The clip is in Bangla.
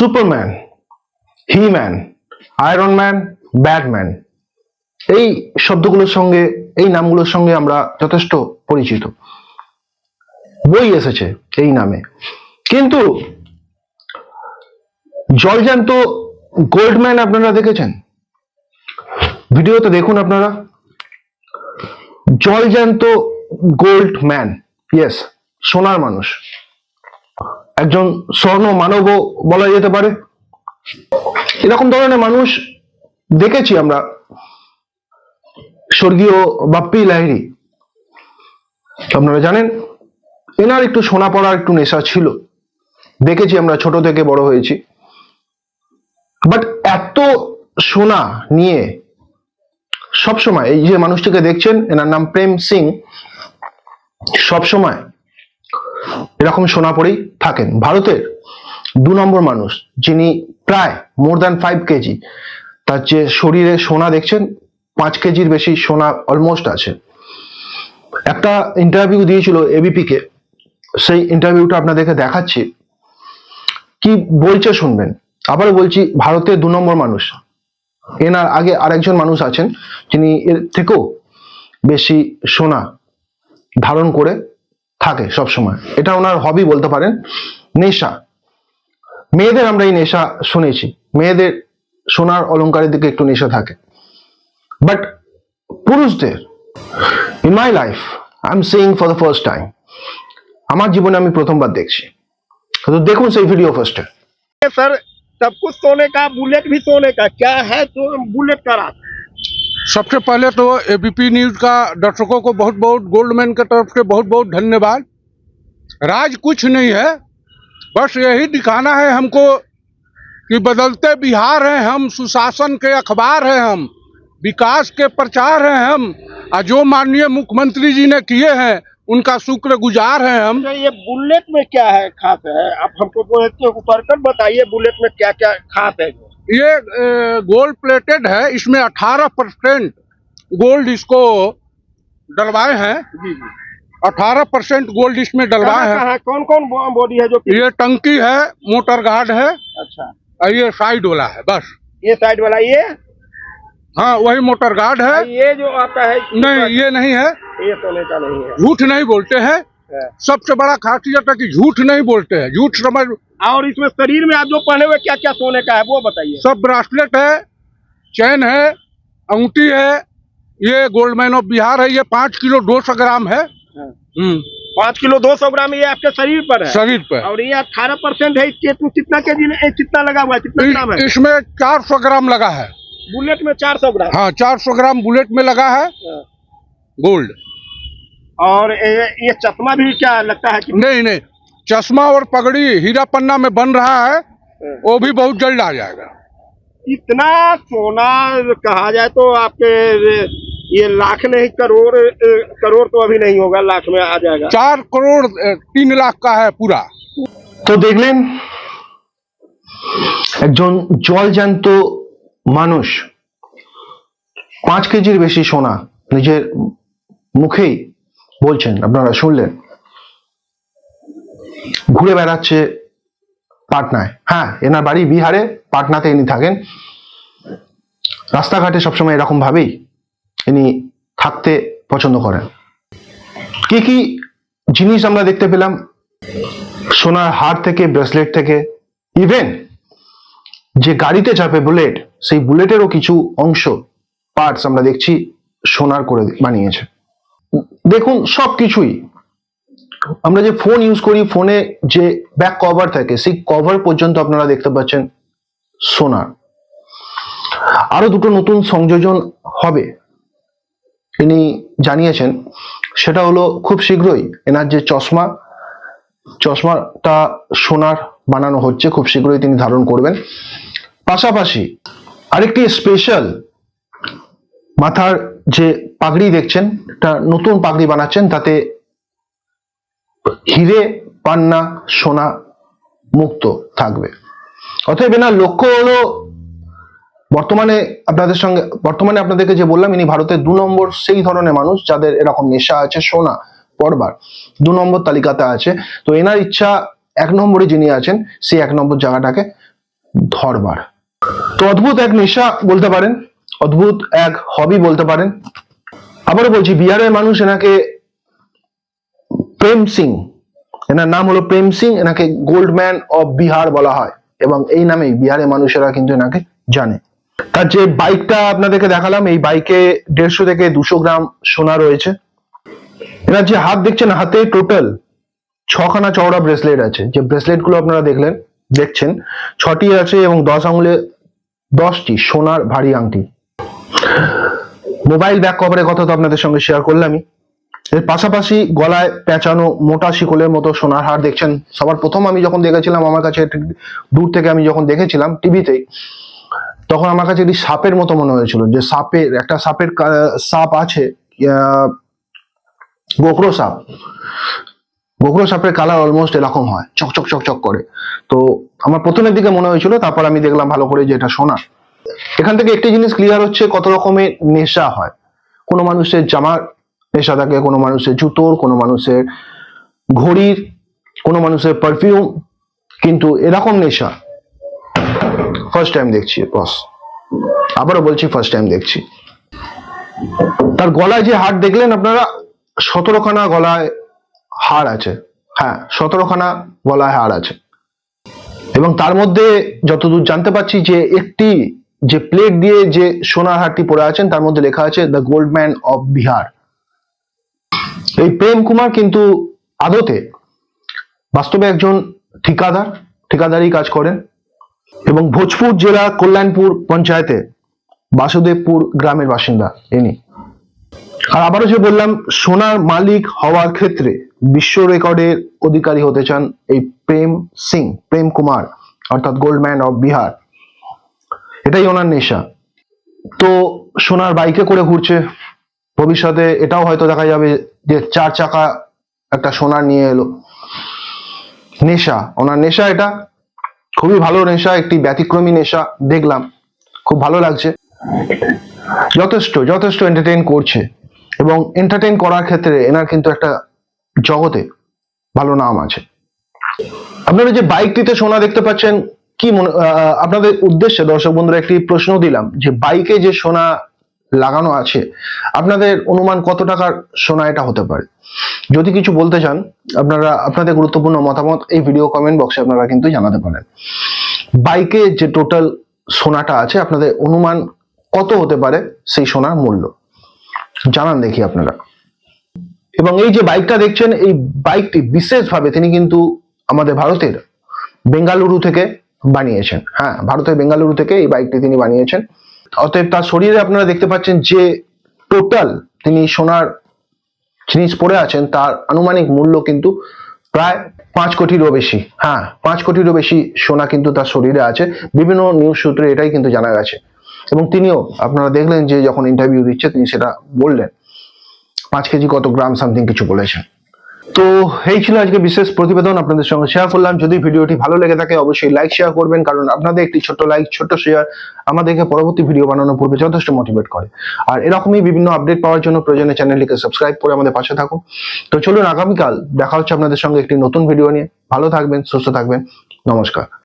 Superman He Man Iron Man Batman এই শব্দগুলোর সঙ্গে, এই নামগুলোর সঙ্গে আমরা যথেষ্ট পরিচিত। বই এসেছে এই নামে। কিন্তু জলজ্যান্ত গোল্ডম্যান আপনারা দেখেছেন? ভিডিওতে দেখুন আপনারা। জলজ্যান্ত গোল্ড ম্যান ইয়েস সোনার মানুষ। একজন স্বর্ণ মানবও বলা যেতে পারে। এরকম ধরনের মানুষ দেখেছি আমরা। স্বর্গীয় বাপ্পি লাহিড়ি। আপনারা জানেন, এনার একটু সোনা পড়ার একটু নেশা ছিল। দেখেছি আমরা, ছোট থেকে বড় হয়েছি। বাট এত সোনা নিয়ে সবসময়, এই যে মানুষটিকে দেখছেন, এনার নাম প্রেম সিং, সবসময় এরকম সোনা পরেই থাকেন। ভারতের দু নম্বর মানুষ, যিনি প্রায় মোর দ্যান ফাইভ কেজি তার যে শরীরে সোনা দেখছেন, পাঁচ কেজির বেশি সোনা অলমোস্ট আছে। একটা ইন্টারভিউ দিয়েছিল এবিপি কে, সেই ইন্টারভিউটা আপনাদেরকে দেখাচ্ছি। কি বলছে শুনবেন? আবার বলছি, ভারতের দু নম্বর মানুষ, এনার আগে আরেকজন মানুষ আছেন, যিনি এর থেকেও বেশি সোনা ধারণ করে থাকে সব সময় এটা ওনার হবি বলতে পারেন নেশা মেয়েদের আমরা এই নেশা শুনেছি মেয়েদের সোনার অলংকারের দিকে একটু নেশা থাকে বাট পুরুষদের in my life I am saying for the first time আমার জীবনে আমি প্রথমবার দেখছি তো দেখুন সেই ভিডিও ফার্স্টে सर सब कुछ सोने का बुलेट भी सोने का क्या है तो बुलेट का रात सबसे पहले तो एबीपी न्यूज़ का दर्शकों को बहुत बहुत गोल्डमैन के तरफ़ से बहुत बहुत धन्यवाद। राज कुछ नहीं है, बस यही दिखाना है हमको कि बदलते बिहार हैं हम, सुशासन के अखबार हैं हम, विकास के प्रचार हैं हम, और जो माननीय मुख्यमंत्री जी ने किए हैं, उनका शुक्र गुजार है हम। तो ये बुलेट में क्या है खास है? आप हमको तो एक ऊपर कर बताइए बुलेट में क्या क्या खास है? ये गोल्ड प्लेटेड है इसमें 18 परसेंट गोल्ड इसको डलवाए हैं। 18 परसेंट गोल्ड इसमें डलवाए हैं। कहाँ कौन कौन बॉडी है जो ये टंकी है मोटर गार्ड है। अच्छा। और ये साइड वाला है बस। ये साइड वाला ये? हाँ वही मोटर गार्ड है। ये जो आता है नहीं ये नहीं है। ये सोने का नहीं है। झूठ नहीं बोलते हैं हाँ। सबसे बड़ा खासियत है कि झूठ नहीं बोलते हैं। झूठ समझ और इसमें शरीर में आप जो पहने हुए क्या क्या सोने का है वो बताइए। सब ब्रासलेट है चैन है अंगूठी है ये गोल्ड मैन ऑफ़ बिहार है ये पाँच किलो दो सौ ग्राम है। हाँ। हम्म, पाँच किलो दो सौ ग्राम ये आपके शरीर पर है। शरीर पर। और ये अठारह परसेंट है इसके तो कितना के जी कितना लगा हुआ है? कितना ग्राम है? इसमें चार सौ ग्राम लगा है। बुलेट में चार सौ ग्राम। हाँ चार सौ ग्राम बुलेट में लगा है। हाँ। गोल्ड और ये ये चश्मा भी क्या लगता है कि नहीं नहीं चश्मा और पगड़ी हीरा पन्ना में बन रहा है वो भी बहुत जल्द आ जाएगा इतना सोना कहा जाए तो आपके ये लाख नहीं करोड़ करोड़ तो अभी नहीं होगा लाख में आ जाएगा चार करोड़ अ, तीन लाख का है पूरा তো দেখলেন একজন জলজ্যান্ত মানুষ পাঁচ কেজির বেশি সোনা নিজের মুখেই বলছেন, আপনারা শুনলেন? ঘুরে বেড়াচ্ছে পাটনায়। হ্যাঁ এনার বাড়ি বিহারে, পাটনাতে ইনি থাকেন। রাস্তাঘাটে সবসময় এরকম ভাবেই ইনি থাকতে পছন্দ করেন। কি কি জিনিস আমরা দেখতে পেলাম? সোনার হার থেকে, ব্রেসলেট থেকে, ইভেন যে গাড়িতে চাপে বুলেট, সেই বুলেটেরও কিছু অংশ, পার্টস আমরা দেখছি সোনার করে বানিয়েছে। দেখুন, সব কিছুই। আমরা যে ফোন ইউজ করি ফোনে যে ব্যাক কভার থাকে, সেই কভার পর্যন্ত আপনারা দেখতে পাচ্ছেন সোনার আরও দুটো নতুন সংযোজন হবে। তিনি জানিয়েছেন, সেটা হলো খুব শীঘ্রই এনার যে চশমা, চশমাটা সোনার বানানো হচ্ছে, খুব শীঘ্রই তিনি ধারণ করবেন। পাশাপাশি আরেকটি স্পেশাল মাথার যে পাগড়ি দেখছেন, একটা নতুন পাগড়ি বানাচ্ছেন, তাতে হিরে, পান্না, সোনা মুক্ত থাকবে। অতএব এনার লক্ষ্য হলো, বর্তমানে আপনাদের সঙ্গে, বর্তমানে আপনাদেরকে যে বললাম, ইনি ভারতের দু নম্বর সেই ধরনের মানুষ যাদের এরকম নেশা আছে, সোনা পরবার, দু নম্বর তালিকাতে আছে। তো এনার ইচ্ছা এক নম্বরে যিনি আছেন, সেই এক নম্বর জায়গাটাকে ধরবার। তো অদ্ভুত এক নেশা বলতে পারেন অদ্ভুত এক হবি বলতে পারেন। আবারও বলছি, বিহারের মানুষ এনাকে প্রেম সিং, এনার নাম হলো প্রেম সিং, এনাকে গোল্ডম্যান অফ বিহার বলা হয়। এবং এই নামেই বিহারের মানুষেরা কিন্তু এনাকে জানে। তার যে বাইকটা আপনাদেরকে দেখালাম, এই বাইকে দেড়শো থেকে দুশো গ্রাম সোনা রয়েছে। এনার যে হাত দেখছেন, হাতে টোটাল ছখানা চওড়া ব্রেসলেট আছে। যে ব্রেসলেটগুলো আপনারা দেখলেন, দেখছেন, ছটি আছে এবং দশ আঙুলে দশটি সোনার ভারী আংটি। মোবাইল ব্যাক কভারের কথা তো আপনাদের সঙ্গে শেয়ার করলামই। এর পাশাপাশি গলায় পেঁচানো মোটা শিকলের মতো সোনার হার দেখছেন সবার প্রথম আমি যখন দেখেছিলাম, আমার কাছে দূর থেকে আমি যখন দেখেছিলাম টিভিতেই, তখন আমার কাছে একটি সাপের মতো মনে হয়েছিল যে সাপের, একটা সাপের সাপ আছে গোখরো সাপ। গোখরো সাপের কালার অলমোস্ট এরকম হয়, চকচক চকচক করে। তো আমার প্রথমের দিকে মনে হয়েছিল, তারপর আমি দেখলাম ভালো করে যে এটা সোনা। এখান থেকে একটি জিনিস ক্লিয়ার হচ্ছে, কত রকমের নেশা হয়। কোনো মানুষের জামার নেশা থাকে, কোনো মানুষের জুতোর, কোনো মানুষের ঘড়ির, কোনো মানুষের পারফিউম কিন্তু এরকম নেশা। ফার্স্ট টাইম দেখছি বস আবারও বলছি ফার্স্ট টাইম দেখছি। তার গলায় যে হার দেখলেন আপনারা, সতেরোখানা গলায় হার আছে। হ্যাঁ সতেরোখানা গলায় হার আছে। এবং তার মধ্যে যতদূর জানতে পারছি যে একটি যে প্লেট দিয়ে যে সোনার হারটি পরে আছেন, তার মধ্যে লেখা আছে দ্য গোল্ডম্যান অফ বিহার এই প্রেম কুমার কিন্তু আদতে বাস্তবে একজন ঠিকাদার ঠিকাদারি কাজ করেন এবং ভোজপুর জেলা কল্যাণপুর পঞ্চায়েতে বাসুদেবপুর গ্রামের বাসিন্দা ইনি। আর আবারও যে বললাম, সোনার মালিক হওয়ার ক্ষেত্রে বিশ্ব রেকর্ডের অধিকারী হতে চান এই প্রেম সিং, প্রেম কুমার, অর্থাৎ গোল্ডম্যান অফ বিহার এটাই ওনার নেশা। তো সোনার বাইকে করে ঘুরছে। ভবিষ্যতে এটাও হয়তো দেখা যাবে যে চার চাকা একটা সোনার নিয়ে এলো। নেশা, ওনার নেশা এটা। খুবই ভালো নেশা, একটি ব্যতিক্রমী নেশা, দেখলাম। খুব ভালো লাগছে। যথেষ্ট যথেষ্ট এন্টারটেইন করছে। এবং এন্টারটেইন করার ক্ষেত্রে এনার কিন্তু একটা জগতে ভালো নাম আছে। আপনারা যে বাইকটিতে সোনা দেখতে পাচ্ছেন কি মনে আপনাদের উদ্দেশ্যে দর্শক বন্ধুরা একটি প্রশ্ন দিলাম যে বাইকে যে সোনা লাগানো আছে, আপনাদের অনুমান কত টাকার সোনা এটা হতে পারে? যদি কিছু বলতে চান, আপনারা, আপনাদের গুরুত্বপূর্ণ মতামত এই ভিডিও কমেন্ট বক্সে আপনারা কিন্তু জানাতে পারেন। বাইকে যে টোটাল সোনাটা আছে, আপনাদের অনুমান কত হতে পারে সেই সোনার মূল্য? জানান দেখি আপনারা। এবং এই যে বাইকটা দেখছেন, এই বাইকটি বিশেষভাবে তিনি কিন্তু আমাদের ভারতের বেঙ্গালুরু থেকে বানিয়েছেন। হ্যাঁ ভারতের বেঙ্গালুরু থেকে এই বাইকটি তিনি বানিয়েছেন। অতএব তার শরীরে আপনারা দেখতে পাচ্ছেন যে টোটাল তিনি সোনার জিনিস পরে আছেন, তার আনুমানিক মূল্য কিন্তু প্রায় পাঁচ কোটিরও বেশি। হ্যাঁ পাঁচ কোটিরও বেশি সোনা কিন্তু তার শরীরে আছে। বিভিন্ন নিউজ সূত্রে এটাই কিন্তু জানা গেছে। এবং তিনিও আপনারা দেখলেন যে যখন ইন্টারভিউ দিচ্ছে, তিনি সেটা বললেন। পাঁচ কেজি কত গ্রাম সামথিং কিছু বলেছেন। তো এই ছিল আজকে বিশেষ প্রতিবেদন আপনাদের সঙ্গে শেয়ার করলাম। যদি ভিডিওটি ভালো লেগে থাকে, অবশ্যই লাইক শেয়ার করবেন, কারণ আপনাদের একটি ছোট লাইক ছোট শেয়ার আমাদেরকে পরবর্তী ভিডিও বানানোর পূর্বে যথেষ্ট মোটিভেট করে। আর এরকমই বিভিন্ন আপডেট পাওয়ার জন্য প্রয়োজনে চ্যানেলটিকে সাবস্ক্রাইব করে আমাদের পাশে থাকুন। তো চলুন, আগামীকাল দেখা হচ্ছে আপনাদের সঙ্গে একটি নতুন ভিডিও নিয়ে। ভালো থাকবেন, সুস্থ থাকবেন। নমস্কার।